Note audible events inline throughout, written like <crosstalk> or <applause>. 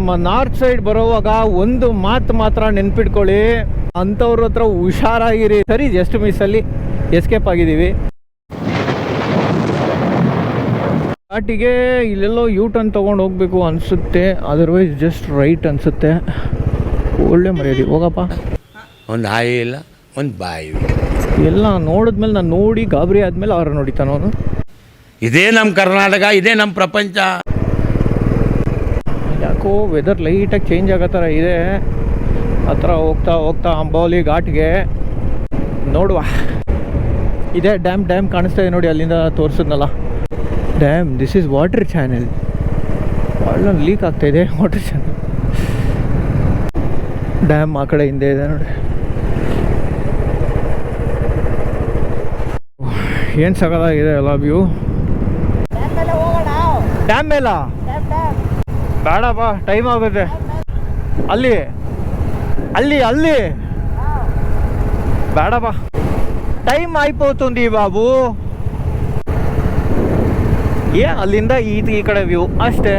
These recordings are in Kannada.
ನಮ್ಮ ನಾರ್ತ್ ಸೈಡ್ ಬರೋವಾಗ ಒಂದು ಮಾತು ಮಾತ್ರ ನೆನ್ಪಿಟ್ಕೊಳ್ಳಿ. ಅಂಥವ್ರ ಹತ್ರ ಹುಷಾರಾಗಿರಿ. ಸರಿ ಜಸ್ಟ್ ಮಿಸ್ಸಲ್ಲಿ ಎಸ್ಕೇಪ್ ಆಗಿದ್ದೀವಿ. ಘಾಟಿಗೆ ಇಲ್ಲೆಲ್ಲೋ ಯೂ ಟರ್ನ್ ತೊಗೊಂಡು ಹೋಗಬೇಕು ಅನಿಸುತ್ತೆ. ಅದರ್ವೈಸ್ ಜಸ್ಟ್ ರೈಟ್ ಅನಿಸುತ್ತೆ. ಒಳ್ಳೆ ಮರ್ಯಾದೆ. ಹೋಗಪ್ಪ. ಒಂದು ಹಾಯಿ ಇಲ್ಲ ಒಂದು ಬಾಯಿ. ಎಲ್ಲ ನೋಡಿದ್ಮೇಲೆ ನಾನು ನೋಡಿ ಗಾಬರಿ ಆದ್ಮೇಲೆ ಅವ್ರ ನೋಡಿತಾನ ಅವನು. ಇದೇ ನಮ್ಮ ಕರ್ನಾಟಕ ಇದೇ ನಮ್ಮ ಪ್ರಪಂಚ. ಯಾಕೋ ವೆದರ್ ಲೈಟಾಗಿ ಚೇಂಜ್ ಆಗೋ ಥರ ಇದೆ. ಹತ್ರ ಹೋಗ್ತಾ ಹೋಗ್ತಾ ಅಂಬೋಲಿ ಘಾಟ್ಗೆ ನೋಡುವ. ಇದೆ ಡ್ಯಾಮ್ ಡ್ಯಾಮ್ ಕಾಣಿಸ್ತಾ ಇದೆ ನೋಡಿ ಅಲ್ಲಿಂದ ತೋರಿಸಿದ್ನಲ್ಲ. Dam this is water channel ಒಳ್ಳೆ ಲೀಕ್ ಆಗ್ತಾ ಇದೆ ವಾಟರ್ ಚಾನೆಲ್ ಡ್ಯಾಮ್ ಆ ಕಡೆ ಹಿಂದೆ ಇದೆ ನೋಡಿ. ಏನು ಸಗದಾಗಿದೆ ಎಲ್ಲ ವ್ಯೂ ಡ್ಯಾಮ್ ಮೇಲ ಬೇಡಪ್ಪ ಟೈಮ್ ಆಗುತ್ತೆ ಅಲ್ಲಿ ಅಲ್ಲಿ ಅಲ್ಲಿ ಬೇಡಪ್ಪ ಟೈಮ್ అయిపోతుంది ಬಾಬು ಏ ಅಲ್ಲಿಂದ ಈ ಈ ಕಡೆ ವ್ಯೂ ಅಷ್ಟೇ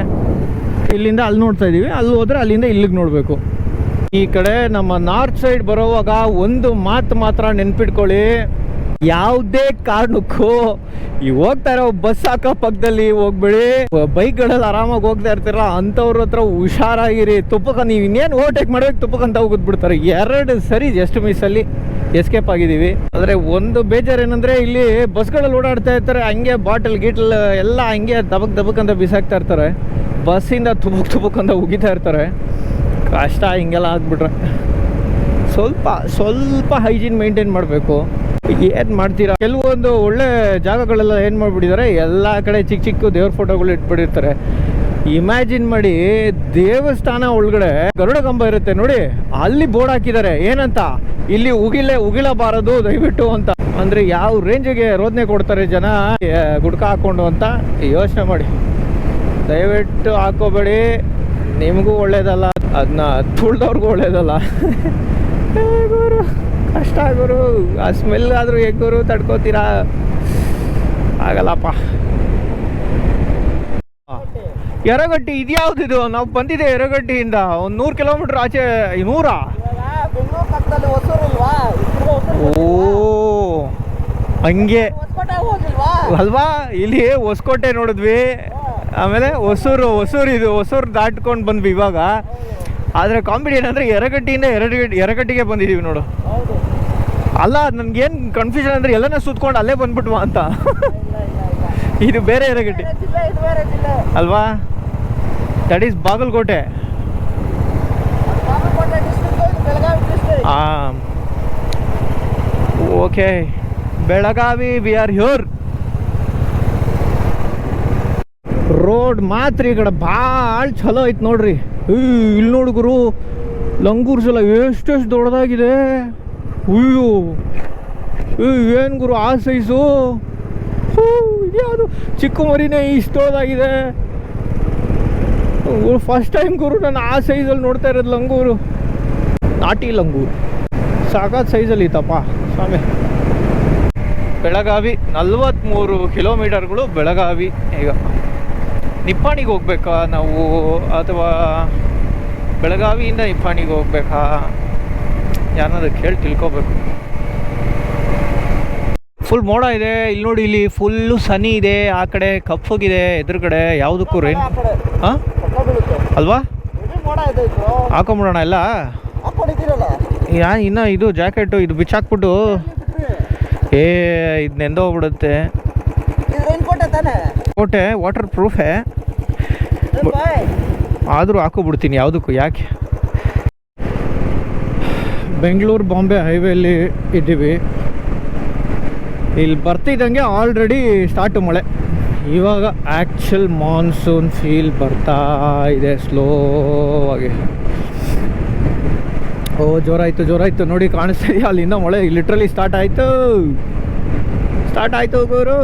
ಇಲ್ಲಿಂದ ಅಲ್ಲಿ ನೋಡ್ತಾ ಇದೀವಿ ಅಲ್ಲಿ ಹೋದ್ರೆ ಅಲ್ಲಿಂದ ಇಲ್ಲಿಗೆ ನೋಡಬೇಕು ಈ ಕಡೆ ನಮ್ಮ ನಾರ್ತ್ ಸೈಡ್ ಬರೋವಾಗ ಒಂದು ಮಾತು ಮಾತ್ರ ನೆನ್ಪಿಟ್ಕೊಳ್ಳಿ ಯಾವುದೇ ಕಾರಣಕ್ಕೂ ಈ ಹೋಗ್ತಾ ಇರೋ ಬಸ್ ಅಕ್ಕ ಪಕ್ಕದಲ್ಲಿ ಹೋಗ್ಬೇಡಿ. ಬೈಕ್ಗಳಲ್ಲಿ ಆರಾಮಾಗಿ ಹೋಗ್ತಾ ಇರ್ತೀರ? ಅಂಥವ್ರ ಹತ್ರ ಹುಷಾರಾಗಿರಿ. ತುಪ್ಪಕ ನೀವು ಇನ್ನೇನು ಓವರ್ಟೇಕ್ ಮಾಡ್ಬೇಕು? ತುಪ್ಪಕ್ಕಂತ ಹೋಗೋದು ಬಿಡ್ತಾರೆ ಎರಡು ಸರಿ ಜಸ್ಟ್ ಮಿಸ್ಸಲ್ಲಿ ಎಸ್ಕೇಪ್ ಆಗಿದ್ದೀವಿ. ಆದರೆ ಒಂದು ಬೇಜಾರು ಏನಂದರೆ ಇಲ್ಲಿ ಬಸ್ಗಳಲ್ಲಿ ಓಡಾಡ್ತಾ ಇರ್ತಾರೆ. ಹಂಗೆ ಬಾಟಲ್, ಗೀಟಲ್ ಎಲ್ಲ ಹಂಗೆ ದಬಕ್ ದಬಕ್ ಅಂತ ಬಿಸಾಕ್ತಾ ಇರ್ತಾರೆ. ಬಸ್ಸಿಂದ ತುಬುಕ್ ತುಬುಕ್ ಅಂತ ಉಗಿತಾ ಇರ್ತಾರೆ. ಕಷ್ಟ ಹಿಂಗೆಲ್ಲ ಆಗ್ಬಿಟ್ರೆ. ಸ್ವಲ್ಪ ಸ್ವಲ್ಪ ಹೈಜೀನ್ ಮೇಂಟೈನ್ ಮಾಡಬೇಕು. ಏನು ಮಾಡ್ತೀರಾ? ಕೆಲವೊಂದು ಒಳ್ಳೆ ಜಾಗಗಳೆಲ್ಲ ಏನು ಮಾಡಿಬಿಟ್ಟಿದ್ದಾರೆ ಎಲ್ಲ ಕಡೆ ಚಿಕ್ಕ ಚಿಕ್ಕ ದೇವ್ರ ಫೋಟೋಗಳು ಇಟ್ಬಿಟ್ಟಿರ್ತಾರೆ. ಇಮ್ಯಾಜಿನ್ ಮಾಡಿ ದೇವಸ್ಥಾನ ಒಳಗಡೆ ಗರುಡ ಕಂಬ ಇರುತ್ತೆ ನೋಡಿ, ಅಲ್ಲಿ ಬೋರ್ಡ್ ಹಾಕಿದ್ದಾರೆ. ಏನಂತ? ಇಲ್ಲಿ ಉಗಿಲೆ ಉಗಿಲಬಾರದು ದಯವಿಟ್ಟು ಅಂತ. ಅಂದ್ರೆ ಯಾವ ರೇಂಜಿಗೆ ರೋದನೆ ಕೊಡ್ತಾರೆ ಜನ? ಗುಡ್ಕ ಹಾಕೊಂಡು ಅಂತ ಯೋಚನೆ ಮಾಡಿ. ದಯವಿಟ್ಟು ಹಾಕೋಬೇಡಿ. ನಿಮಗೂ ಒಳ್ಳೇದಲ್ಲ. ಅದನ್ನ ತುಳ್ದವ್ರಿಗೂ ಒಳ್ಳೇದಲ್ಲ. <laughs> ಕಷ್ಟ ಆ ಸ್ಮೆಲ್ ಆದರೂ ಗುರು, ತಡ್ಕೋತೀರಾ? ಆಗಲ್ಲಪ್ಪ. ಎರಗಟ್ಟಿ ಇದು? ನಾವು ಬಂದಿದೆ ಎರಗಟ್ಟಿಯಿಂದ ಒಂದು ನೂರು ಕಿಲೋಮೀಟ್ರ್ ಆಚೆ ನೂರಾ ಓ, ಹಂಗೆ. ಅಲ್ವಾ? ಇಲ್ಲಿ ಹೊಸಕೋಟೆ ನೋಡಿದ್ವಿ. ಆಮೇಲೆ ಹೊಸೂರು ಹೊಸೂರು ಇದು, ಹೊಸೂರು ದಾಟ್ಕೊಂಡು ಬಂದ್ವಿ ಇವಾಗ. ಆದರೆ ಕಾಮಿಡಿ ಏನಂದ್ರೆ ಎರಗಟ್ಟಿಯಿಂದ ಎರಡು ಎರಗಟ್ಟಿಗೆ ಬಂದಿದ್ದೀವಿ ನೋಡು. ಅಲ್ಲ ನನ್ಗೇನು ಕನ್ಫ್ಯೂಷನ್ ಅಂದರೆ ಎಲ್ಲನ ಸುತ್ಕೊಂಡು ಅಲ್ಲೇ ಬಂದ್ಬಿಟ್ವಾ ಅಂತ. ಇದು ಬೇರೆ ಎರಗಟ್ಟಿ ಅಲ್ವಾ? That is Bagalkote. ಹಾಂ okay. Belagavi we are here road ಮಾತ್ರ ಈ ಕಡೆ ಭಾಳ ಚಲೋ ಐತೆ ನೋಡ್ರಿ. ಇಲ್ಲಿ ನೋಡು ಗುರು ಲಂಗೂರ್ ಸಲ ಎಷ್ಟೆಷ್ಟು ದೊಡ್ಡದಾಗಿದೆ. ಅಯ್ಯೋ ಏನು ಗುರು ಆ ಸೈಜು ಇದ್ಯಾವುದು ಚಿಕ್ಕ ಮರಿನೇ ಇಷ್ಟು ದೊಡ್ಡದಾಗಿದೆ ಫಸ್ಟ್ ಟೈಮ್ ಗುರು ನಾನು ಆ ಸೈಜಲ್ಲಿ ನೋಡ್ತಾ ಇರೋದು ಲಂಗೂರು ನಾಟಿ ಲಂಗೂರು ಸಾಕಾದ ಸೈಜಲ್ಲಿ ಇತ್ತಪ್ಪ, ಸ್ವಾಮಿ. ಬೆಳಗಾವಿ ನಲ್ವತ್ತ್ಮೂರು ಕಿಲೋಮೀಟರ್ಗಳು ಬೆಳಗಾವಿ. ಈಗ ನಿಪ್ಪಾಣಿಗೆ ಹೋಗ್ಬೇಕಾ ನಾವು, ಅಥವಾ ಬೆಳಗಾವಿಯಿಂದ ನಿಪ್ಪಾಣಿಗೆ ಹೋಗ್ಬೇಕಾ? ಯಾರನ್ನಾದ್ರು ಕೇಳಿ ತಿಳ್ಕೊಬೇಕು. ಫುಲ್ ಮೋಡ ಇದೆ ಇಲ್ಲಿ ನೋಡಿ ಇಲ್ಲಿ ಫುಲ್ಲು ಸನಿ ಇದೆ ಆ ಕಡೆ ಕಪ್ಪಗಿದೆ ಎದುರುಗಡೆ ಯಾವುದಕ್ಕೂ ರೈನ್ ಕಡೆ. ಹಾಂ? ಅಲ್ವಾ? ಹಾಕೊಂಬಿಡೋಣ ಎಲ್ಲ? ಯಾ ಇನ್ನು ಇದು ಜಾಕೆಟು ಇದು ಬಿಚ್ಚಾಕ್ಬಿಟ್ಟು. ಏ ಇದು ನೆಂದೋಗ್ಬಿಡುತ್ತೆ ಕೋಟೆ ವಾಟರ್ ಪ್ರೂಫೇ ಆದರೂ ಹಾಕೋಬಿಡ್ತೀನಿ ಯಾವುದಕ್ಕೂ ಯಾಕೆ? ಬೆಂಗಳೂರು ಬಾಂಬೆ ಹೈವೇಲಿ ಇದ್ದೀವಿ. ಇಲ್ಲಿ ಬರ್ತಿದ್ದಂಗೆ ಆಲ್ರೆಡಿ ಸ್ಟಾರ್ಟು ಮಳೆ. ಇವಾಗ ಆ್ಯಕ್ಚುಲ್ ಮಾನ್ಸೂನ್ ಫೀಲ್ ಬರ್ತಾ ಇದೆ ಸ್ಲೋ ಆಗಿ. ಓ, ಜೋರಾಯ್ತು ಜೋರಾಯ್ತು. ನೋಡಿ ಕಾಣಿಸ್ತಿದೆಯಾ ಅಲ್ಲಿಂದ ಮಳೆ ಲಿಟ್ರಲಿ ಸ್ಟಾರ್ಟ್ ಆಯಿತು. ಸ್ಟಾರ್ಟ್ ಆಯಿತು ಗುರು.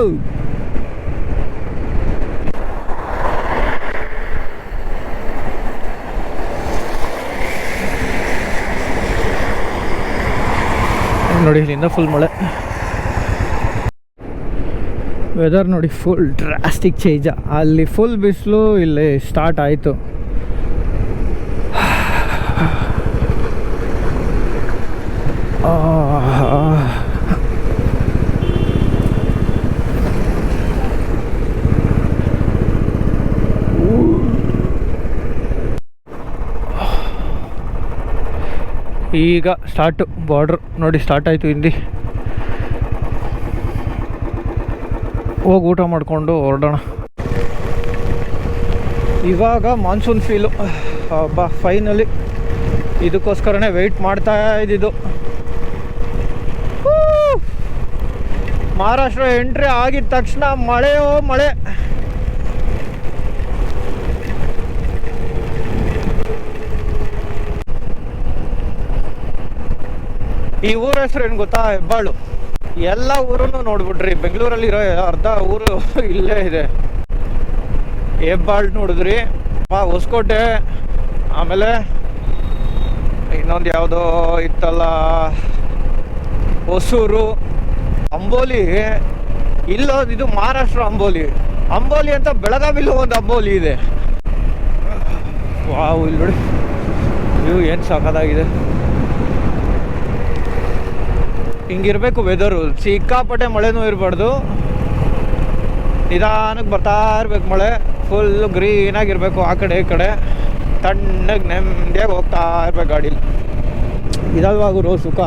ನೋಡಿ, ಇಲ್ಲಿಂದ ಫುಲ್ ಮಳೆ. ವೆದರ್ ನೋಡಿ ಫುಲ್ ಡ್ರಾಸ್ಟಿಕ್ ಚೇಂಜ ಅಲ್ಲಿ ಫುಲ್ ಬಿಸಿಲು ಇಲ್ಲಿ ಸ್ಟಾರ್ಟ್ ಆಯಿತು. <sighs> ಆ ಈಗ ಸ್ಟಾರ್ಟ್ ಬಾರ್ಡ್ರ್ ನೋಡಿ ಸ್ಟಾರ್ಟ್ ಆಯಿತು ಹಿಂದಿ ಹೋಗಿ ಊಟ ಮಾಡಿಕೊಂಡು ಹೊರಡೋಣ. ಇವಾಗ ಮಾನ್ಸೂನ್ ಫೀಲು ಬಾ ಫೈನಲಿ ಇದಕ್ಕೋಸ್ಕರನೇ ವೆಯ್ಟ್ ಮಾಡ್ತಾ ಇದ್ದಿದ್ದು. ಮಹಾರಾಷ್ಟ್ರ ಎಂಟ್ರಿ ಆಗಿದ ತಕ್ಷಣ ಮಳೆಯೋ ಮಳೆ. ಈ ಊರ ಹೆಸರು ಏನು ಗೊತ್ತಾ? ಹೆಬ್ಬಾಳು. ಎಲ್ಲ ಊರನ್ನು ನೋಡ್ಬಿಟ್ರಿ. ಬೆಂಗಳೂರಲ್ಲಿರೋ ಅರ್ಧ ಊರು <laughs> ಇಲ್ಲೇ ಇದೆ. ಹೆಬ್ಬಾಳು ನೋಡಿದ್ರಿ. ಪಾ ಹೊಸಕೋಟೆ. ಆಮೇಲೆ ಇನ್ನೊಂದು ಯಾವುದೋ ಇತ್ತಲ್ಲ? ಹೊಸೂರು. ಅಂಬೋಲಿ. ಇಲ್ಲೋದು ಇದು ಮಹಾರಾಷ್ಟ್ರ ಅಂಬೋಲಿ. ಅಂಬೋಲಿ ಅಂತ ಬೆಳಗಾವಿಲ್ಲೂ ಒಂದು ಅಂಬೋಲಿ ಇದೆ. ವಾವ್, ಇಲ್ಲಿ ನೋಡಿ. ಇವು ಏನು ಸಾಕಾಗಿದೆ. ಹಿಂಗಿರ್ಬೇಕು ವೆದರು ಸಿಕ್ಕಾಪಟ್ಟೆ ಮಳೆನೂ ಇರಬಾರ್ದು. ನಿಧಾನಕ್ಕೆ ಬರ್ತಾ ಇರ್ಬೇಕು ಮಳೆ. ಫುಲ್ ಗ್ರೀನಾಗಿರ್ಬೇಕು ಆ ಕಡೆ ಈ ಕಡೆ. ತಣ್ಣಗೆ ನೆಮ್ಮದಿಯಾಗಿ ಹೋಗ್ತಾ ಇರ್ಬೇಕು ಗಾಡೀಲಿ ಇದಲ್ವಾ ಗುರು ಸುಖ.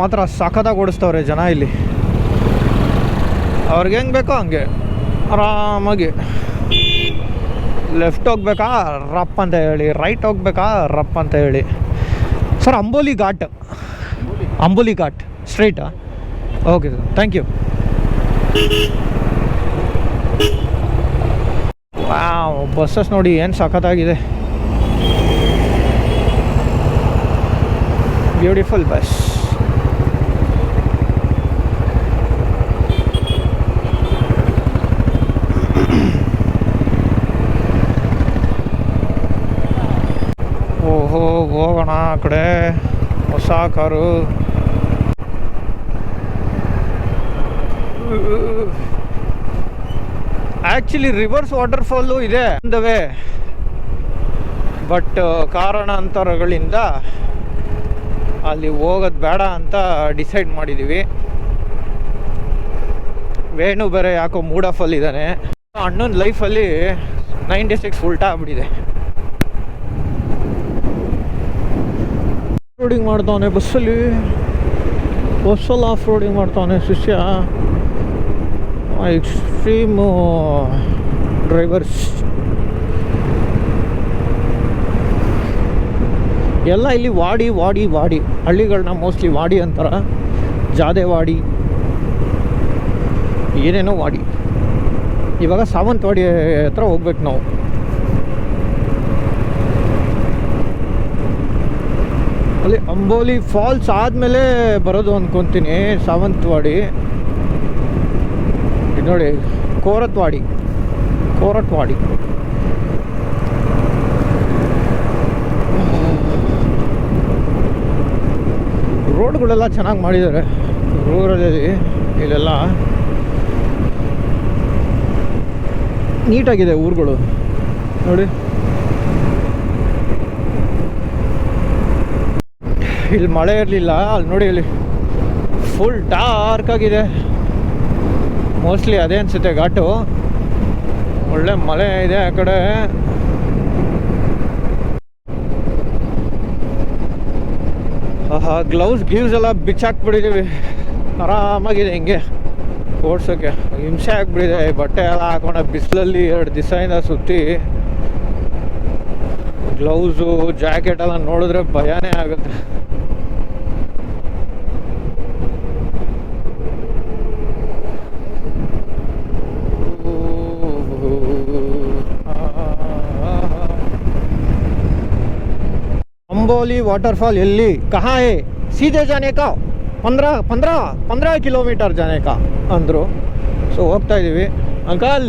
ಮಾತ್ರ ಸಖತ್ತಾಗಿ ಓಡಿಸ್ತವ್ರೆ ಜನ ಇಲ್ಲಿ. ಅವ್ರಿಗೆ ಹೆಂಗೆ ಬೇಕೋ ಹಂಗೆ. ಆರಾಮಾಗಿ. ಲೆಫ್ಟ್ ಹೋಗ್ಬೇಕಾ? ರಪ್ ಅಂತ ಹೇಳಿ. ರೈಟ್ ಹೋಗ್ಬೇಕಾ? ರಪ್ ಅಂತ ಹೇಳಿ. Sir, Amboli Ghat. Amboli Ghat ಸ್ಟ್ರೈಟಾ okay sir thank you buses ನೋಡಿ ಏನು ಸಖತ್ತಾಗಿದೆ. ಬ್ಯೂಟಿಫುಲ್ ಬಸ್ ಓಹೋ, ಹೋಗೋಣ ಆ ಕಡೆ. ಹೊಸ ಕಾರು. ಆ್ಯಕ್ಚುಲಿ ರಿವರ್ಸ್ ವಾಟರ್ಫಾಲು ಇದೆ ಅಂದವೇ. ಬಟ್ ಕಾರಣಾಂತರಗಳಿಂದ ಅಲ್ಲಿ ಹೋಗೋದು ಬೇಡ ಅಂತ ಡಿಸೈಡ್ ಮಾಡಿದ್ದೀವಿ ವೇಣು ಬೇರೆ ಯಾಕೋ ಮೂಡ್ ಆಫಲ್ಲಿ ಇದ್ದಾನೆ. ಅಣ್ಣನ ಲೈಫಲ್ಲಿ ನೈಂಟಿ ಸಿಕ್ಸ್ ಉಲ್ಟಾ ಆಗ್ಬಿಟ್ಟಿದೆ. ರೋಡಿಂಗ್ ಮಾಡ್ತಾವನೆ ಬಸ್ಸಲ್ಲಿ. ಬಸ್ಸಲ್ಲಿ ಆಫ್ ರೋಡಿಂಗ್ ಮಾಡ್ತಾವನೆ ಶಿಷ್ಯ. ಎಕ್ಸ್ಟ್ರೀಮ್ ಡ್ರೈವರ್ಸ್ ಎಲ್ಲ ಇಲ್ಲಿ ವಾಡಿ ವಾಡಿ ವಾಡಿ. ಹಳ್ಳಿಗಳನ್ನ ಮೋಸ್ಟ್ಲಿ ವಾಡಿ ಅಂತಾರ. ಜಾದೆ ವಾಡಿ ಏನೇನೋ ವಾಡಿ. ಇವಾಗ ಸಾವಂತವಾಡಿ ಹತ್ರ ಹೋಗ್ಬೇಕು ನಾವು. ಅಲ್ಲಿ ಅಂಬೋಲಿ ಫಾಲ್ಸ್ ಆದಮೇಲೆ ಬರೋದು ಅಂದ್ಕೊತೀನಿ ಸಾವಂತವಾಡಿ. ನೋಡಿ, ಕೋರತ್ವಾಡಿ ಕೋರಟ್ವಾಡಿ ರೋಡ್ಗಳೆಲ್ಲ ಚೆನ್ನಾಗಿ ಮಾಡಿದ್ದಾರೆ. ರೂರಲ್ಲಿ ಇಲ್ಲೆಲ್ಲ ನೀಟಾಗಿದೆ ಊರುಗಳು. ನೋಡಿ. ಇಲ್ಲಿ ಮಳೆ ಇರಲಿಲ್ಲ. ಅಲ್ಲಿ ನೋಡಿ ಇಲ್ಲಿ ಫುಲ್ ಡಾರ್ಕ್ ಆಗಿದೆ. ಮೋಸ್ಟ್ಲಿ ಅದೇ ಅನಿಸುತ್ತೆ, ಘಾಟು. ಒಳ್ಳೆ ಮಳೆ ಇದೆ ಆ ಕಡೆ. ಗ್ಲೌಸ್ ಗ್ಲೀವ್ಸ್ ಎಲ್ಲ ಬಿಚ್ಚಾಕ್ಬಿಟ್ಟಿದ್ದೀವಿ ಆರಾಮಾಗಿದೆ ಹಿಂಗೆ. ಓಡ್ಸೋಕ್ಕೆ ಹಿಂಸೆ ಆಗ್ಬಿಟ್ಟಿದೆ. ಬಟ್ಟೆ ಎಲ್ಲ ಹಾಕೊಂಡ ಬಿಸಿಲಲ್ಲಿ ಎರಡು ದಿವಸದಿಂದ ಸುತ್ತಿ. ಗ್ಲೌಸು ಜಾಕೆಟ್ ಎಲ್ಲ ನೋಡಿದ್ರೆ ಭಯನೇ ಆಗುತ್ತೆ. अंबोली वाटरफॉल ಎಲ್ಲಿ ಕಹಾ ಹೇ ಸೀದೆ ಜಾನೆ ಕಾ ಪಂದ್ರ ಪಂದ್ರ ಪಂದ್ರ ಕಿಲೋಮೀಟರ್ ಜಾನೆ ಕಾ ಅಂದರು ಸೊ ಹೋಗ್ತಾ ಇದ್ದೀವಿ ಅಂಕಲ್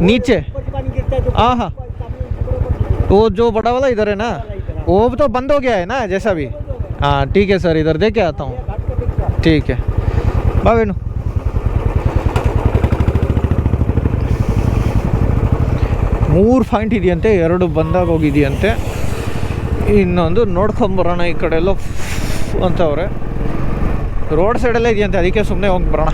नीचे हाँ हाँ वो जो बड़ा वाला इधर है ना वो तो बंद हो गया है ना जैसा भी हाँ ठीक है सर इधर दे के आता हूँ ठीक है बावेनु ಮೂರು ಪಾಯಿಂಟ್ ಇದೆಯಂತೆ, ಎರಡು ಬಂದಾಗ ಹೋಗಿದೆಯಂತೆ. ಇನ್ನೊಂದು ನೋಡ್ಕೊಂಬರೋಣ ಈ ಕಡೆ ಎಲ್ಲ ಅಂತವ್ರೆ. ರೋಡ್ ಸೈಡೆಲ್ಲ ಇದೆಯಂತೆ, ಅದಕ್ಕೆ ಸುಮ್ಮನೆ ಹೋಗಿ ಬರೋಣ.